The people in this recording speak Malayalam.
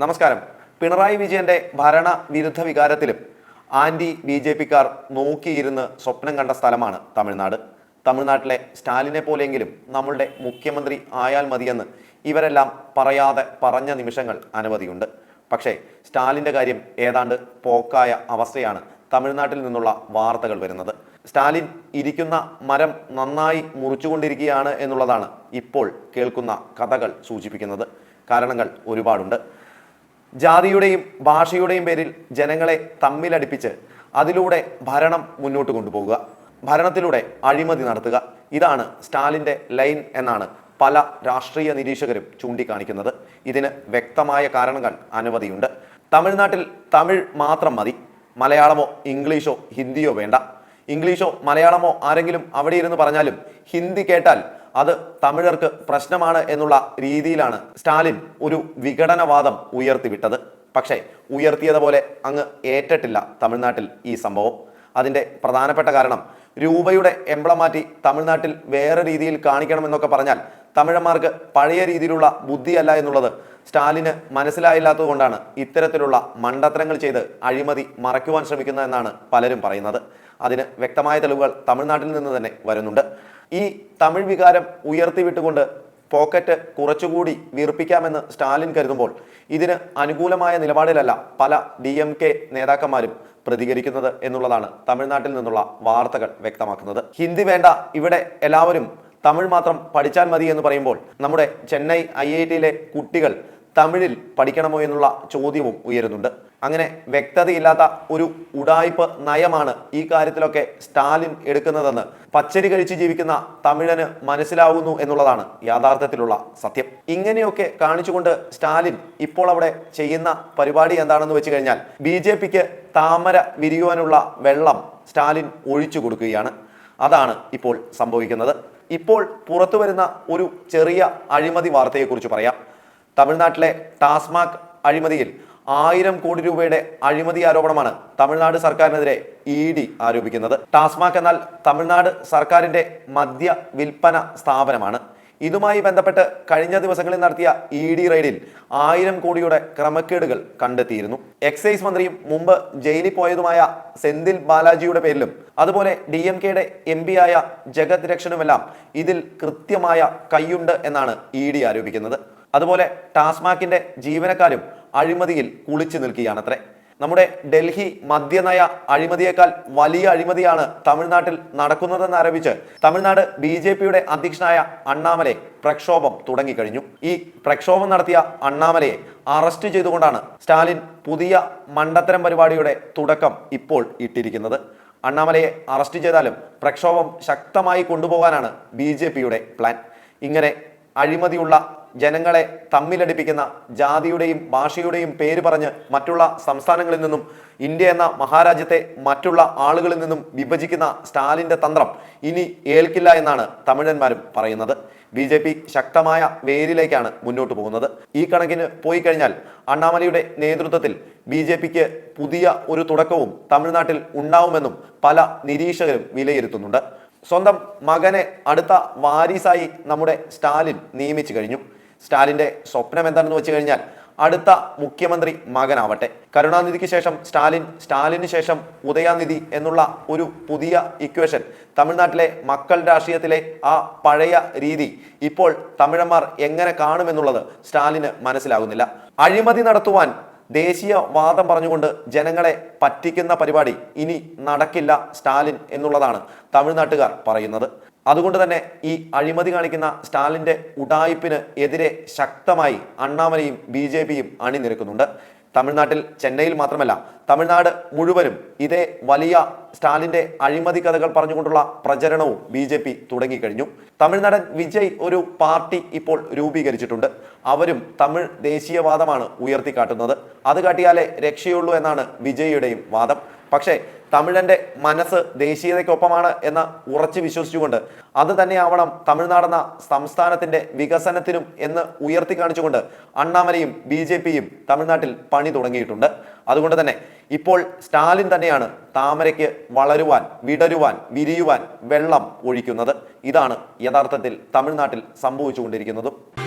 നമസ്കാരം. പിണറായി വിജയന്റെ ഭരണ വിരുദ്ധ വികാരത്തിലും ആന്റി ബി ജെ പിക്കാർ നോക്കിയിരുന്ന് സ്വപ്നം കണ്ട സ്ഥലമാണ് തമിഴ്നാട്. തമിഴ്നാട്ടിലെ സ്റ്റാലിനെ പോലെയെങ്കിലും നമ്മളുടെ മുഖ്യമന്ത്രി ആയാൽ മതിയെന്ന് ഇവരെല്ലാം പറയാതെ പറഞ്ഞ നിമിഷങ്ങൾ അനവധിയുണ്ട്. പക്ഷേ സ്റ്റാലിന്റെ കാര്യം ഏതാണ്ട് പോക്കായ അവസ്ഥയാണ് തമിഴ്നാട്ടിൽ നിന്നുള്ള വാർത്തകൾ വരുന്നത്. സ്റ്റാലിൻ ഇരിക്കുന്ന മരം നന്നായി മുറിച്ചുകൊണ്ടിരിക്കുകയാണ് എന്നുള്ളതാണ് ഇപ്പോൾ കേൾക്കുന്ന കഥകൾ സൂചിപ്പിക്കുന്നത്. കാരണങ്ങൾ ഒരുപാടുണ്ട്. ജാതിയുടെയും ഭാഷയുടെയും പേരിൽ ജനങ്ങളെ തമ്മിലടിപ്പിച്ച് അതിലൂടെ ഭരണം മുന്നോട്ട് കൊണ്ടുപോകുക ഭരണത്തിലൂടെ അഴിമതി നടത്തുക. ഇതാണ് സ്റ്റാലിന്റെ ലൈൻ എന്നാണ് പല രാഷ്ട്രീയ നിരീക്ഷകരും ചൂണ്ടിക്കാണിക്കുന്നത്. ഇതിന് വ്യക്തമായ കാരണങ്ങൾ അനവധിയുണ്ട്. തമിഴ്നാട്ടിൽ തമിഴ് മാത്രം മതി. മലയാളമോ ഇംഗ്ലീഷോ ഹിന്ദിയോ വേണ്ട. ഇംഗ്ലീഷോ മലയാളമോ ആരെങ്കിലും അവിടെ ഇരുന്ന് പറഞ്ഞാലും ഹിന്ദി കേട്ടാൽ അത് തമിഴർക്ക് പ്രശ്നമാണ് എന്നുള്ള രീതിയിലാണ് സ്റ്റാലിൻ ഒരു വിഘടനവാദം ഉയർത്തിവിട്ടത്. പക്ഷേ ഉയർത്തിയതുപോലെ അങ്ങ് ഏറ്റിട്ടില്ല തമിഴ്നാട്ടിൽ ഈ സംഭവം. അതിന്റെ പ്രധാനപ്പെട്ട കാരണം രൂപയുടെ എംബ്ലം മാറ്റി തമിഴ്നാട്ടിൽ വേറെ രീതിയിൽ കാണിക്കണമെന്നൊക്കെ പറഞ്ഞാൽ തമിഴന്മാർക്ക് പഴയ രീതിയിലുള്ള ബുദ്ധിയല്ല എന്നുള്ളത് സ്റ്റാലിന് മനസ്സിലായില്ലാത്തതുകൊണ്ടാണ് ഇത്തരത്തിലുള്ള മണ്ടത്തരങ്ങൾ ചെയ്ത് അഴിമതി മറയ്ക്കുവാൻ ശ്രമിക്കുന്നതെന്നാണ് പലരും പറയുന്നത്. അതിന് വ്യക്തമായ തെളിവുകൾ തമിഴ്നാട്ടിൽ നിന്ന് തന്നെ വരുന്നുണ്ട്. ഈ തമിഴ് വികാരം ഉയർത്തിവിട്ടുകൊണ്ട് പോക്കറ്റ് കുറച്ചുകൂടി വീർപ്പിക്കാമെന്ന് സ്റ്റാലിൻ കരുതുമ്പോൾ ഇതിന് അനുകൂലമായ നിലപാടിലല്ല പല ഡി എം കെ നേതാക്കന്മാരും പ്രതികരിക്കുന്നത് എന്നുള്ളതാണ് തമിഴ്നാട്ടിൽ നിന്നുള്ള വാർത്തകൾ വ്യക്തമാക്കുന്നത്. ഹിന്ദി വേണ്ട ഇവിടെ എല്ലാവരും തമിഴ് മാത്രം പഠിച്ചാൽ മതി എന്ന് പറയുമ്പോൾ നമ്മുടെ ചെന്നൈ ഐ ഐ ടിയിലെ കുട്ടികൾ തമിഴിൽ പഠിക്കണമോ എന്നുള്ള ചോദ്യവും ഉയരുന്നുണ്ട്. അങ്ങനെ വ്യക്തതയില്ലാത്ത ഒരു ഉടായ്പ് നയമാണ് ഈ കാര്യത്തിലൊക്കെ സ്റ്റാലിൻ എടുക്കുന്നതെന്ന് പച്ചരി കഴിച്ച് ജീവിക്കുന്ന തമിഴന് മനസ്സിലാവുന്നു എന്നുള്ളതാണ് യാഥാർത്ഥ്യത്തിലുള്ള സത്യം. ഇങ്ങനെയൊക്കെ കാണിച്ചുകൊണ്ട് സ്റ്റാലിൻ ഇപ്പോൾ അവിടെ ചെയ്യുന്ന പരിപാടി എന്താണെന്ന് വെച്ച് കഴിഞ്ഞാൽ ബി ജെ പിക്ക് താമര വിരിയുവാനുള്ള വെള്ളം സ്റ്റാലിൻ ഒഴിച്ചു കൊടുക്കുകയാണ്. അതാണ് ഇപ്പോൾ സംഭവിക്കുന്നത്. ഇപ്പോൾ പുറത്തു വരുന്ന ഒരു ചെറിയ അഴിമതി വാർത്തയെക്കുറിച്ച് പറയാം. തമിഴ്നാട്ടിലെ ടാസ്മാക് അഴിമതിയിൽ ആയിരം കോടി രൂപയുടെ അഴിമതി ആരോപണമാണ് തമിഴ്നാട് സർക്കാരിനെതിരെ ഇ ഡി ആരോപിക്കുന്നത്. ടാസ്മാക് എന്നാൽ തമിഴ്നാട് സർക്കാരിന്റെ മദ്യ വിൽപ്പന സ്ഥാപനമാണ്. ഇതുമായി ബന്ധപ്പെട്ട് കഴിഞ്ഞ ദിവസങ്ങളിൽ നടത്തിയ ഇ ഡി റെയ്ഡിൽ ആയിരം കോടിയുടെ ക്രമക്കേടുകൾ കണ്ടെത്തിയിരുന്നു. എക്സൈസ് മന്ത്രിയും മുമ്പ് ജയിലിൽ പോയതുമായ സെന്തിൽ ബാലാജിയുടെ പേരിലും അതുപോലെ ഡി എം കെയുടെ എം പി ആയ ജഗത് രക്ഷനുമെല്ലാം ഇതിൽ കൃത്യമായ കൈയുണ്ട് എന്നാണ് ഇ ഡി ആരോപിക്കുന്നത്. അതുപോലെ ടാസ്മാക്കിന്റെ ജീവനക്കാരും അഴിമതിയിൽ കുളിച്ചു നിൽക്കുകയാണത്രേ. നമ്മുടെ ഡൽഹി മദ്യനയ അഴിമതിയേക്കാൾ വലിയ അഴിമതിയാണ് തമിഴ്നാട്ടിൽ നടക്കുന്നതെന്ന് ആരോപിച്ച് തമിഴ്നാട് ബി ജെ പിയുടെ അധ്യക്ഷനായ അണ്ണാമലെ പ്രക്ഷോഭം തുടങ്ങിക്കഴിഞ്ഞു. ഈ പ്രക്ഷോഭം നടത്തിയ അണ്ണാമലയെ അറസ്റ്റ് ചെയ്തുകൊണ്ടാണ് സ്റ്റാലിൻ പുതിയ മണ്ടത്തരം പരിപാടിയുടെ തുടക്കം ഇപ്പോൾ ഇട്ടിരിക്കുന്നത്. അണ്ണാമലയെ അറസ്റ്റ് ചെയ്താലും പ്രക്ഷോഭം ശക്തമായി കൊണ്ടുപോകാനാണ് ബി പ്ലാൻ. ഇങ്ങനെ അഴിമതിയുള്ള ജനങ്ങളെ തമ്മിലടിപ്പിക്കുന്ന ജാതിയുടെയും ഭാഷയുടെയും പേര് പറഞ്ഞ് മറ്റുള്ള സംസ്ഥാനങ്ങളിൽ നിന്നും ഇന്ത്യ എന്ന മഹാരാജ്യത്തെ മറ്റുള്ള ആളുകളിൽ നിന്നും വിഭജിക്കുന്ന സ്റ്റാലിന്റെ തന്ത്രം ഇനി ഏൽക്കില്ല എന്നാണ് തമിഴന്മാരും പറയുന്നത്. ബി ജെ പി ശക്തമായ വേരിലേക്കാണ് മുന്നോട്ട് പോകുന്നത്. ഈ കണക്കിന് പോയി കഴിഞ്ഞാൽ അണ്ണാമലയുടെ നേതൃത്വത്തിൽ ബി ജെ പിക്ക് പുതിയ ഒരു തുടക്കവും തമിഴ്നാട്ടിൽ ഉണ്ടാവുമെന്നും പല നിരീക്ഷകരും വിലയിരുത്തുന്നുണ്ട്. സ്വന്തം മകനെ അടുത്ത വാരീസായി നമ്മുടെ സ്റ്റാലിൻ നിയമിച്ചു കഴിഞ്ഞു. സ്റ്റാലിന്റെ സ്വപ്നം എന്താണെന്ന് വെച്ച് കഴിഞ്ഞാൽ അടുത്ത മുഖ്യമന്ത്രി മകനാവട്ടെ. കരുണാനിധിക്ക് ശേഷം സ്റ്റാലിൻ സ്റ്റാലിന് ശേഷം ഉദയാനിധി എന്നുള്ള ഒരു പുതിയ ഇക്വേഷൻ തമിഴ്നാട്ടിലെ മക്കൾ രാഷ്ട്രീയത്തിലെ ആ പഴയ രീതി ഇപ്പോൾ തമിഴന്മാർ എങ്ങനെ കാണുമെന്നുള്ളത് സ്റ്റാലിന് മനസ്സിലാകുന്നില്ല. അഴിമതി നടത്തുവാൻ ദേശീയ വാദം പറഞ്ഞുകൊണ്ട് ജനങ്ങളെ പറ്റിക്കുന്ന പരിപാടി ഇനി നടക്കില്ല സ്റ്റാലിൻ എന്നുള്ളതാണ് തമിഴ്നാട്ടുകാർ പറയുന്നത്. അതുകൊണ്ട് തന്നെ ഈ അഴിമതി കാണിക്കുന്ന സ്റ്റാലിന്റെ ഉടായിപ്പിന് എതിരെ ശക്തമായി അണ്ണാമലയും ബി ജെ പിയും അണിനിരക്കുന്നുണ്ട്. തമിഴ്നാട്ടിൽ ചെന്നൈയിൽ മാത്രമല്ല തമിഴ്നാട് മുഴുവനും ഇതേ വലിയ സ്റ്റാലിന്റെ അഴിമതി കഥകൾ പറഞ്ഞുകൊണ്ടുള്ള പ്രചരണവും ബി ജെ പി തുടങ്ങിക്കഴിഞ്ഞു. തമിഴ്നാടൻ വിജയ് ഒരു പാർട്ടി ഇപ്പോൾ രൂപീകരിച്ചിട്ടുണ്ട്. അവരും തമിഴ് ദേശീയവാദമാണ് ഉയർത്തിക്കാട്ടുന്നത്. അത് കാട്ടിയാലേ രക്ഷയുള്ളൂ എന്നാണ് വിജയിയുടെയും വാദം. പക്ഷേ തമിഴന്റെ മനസ്സ് ദേശീയതയ്ക്കൊപ്പമാണ് എന്ന് ഉറച്ചു വിശ്വസിച്ചുകൊണ്ട് അത് തന്നെയാവണം തമിഴ്നാടെന്ന സംസ്ഥാനത്തിന്റെ വികസനത്തിനും എന്ന് ഉയർത്തി കാണിച്ചുകൊണ്ട് അണ്ണാമലയും ബി ജെ പിയും തമിഴ്നാട്ടിൽ പണി തുടങ്ങിയിട്ടുണ്ട്. അതുകൊണ്ട് തന്നെ ഇപ്പോൾ സ്റ്റാലിൻ തന്നെയാണ് താമരയ്ക്ക് വളരുവാൻ വിടരുവാൻ വിരിയുവാൻ വെള്ളം ഒഴിക്കുന്നത്. ഇതാണ് യഥാർത്ഥത്തിൽ തമിഴ്നാട്ടിൽ സംഭവിച്ചുകൊണ്ടിരിക്കുന്നതും.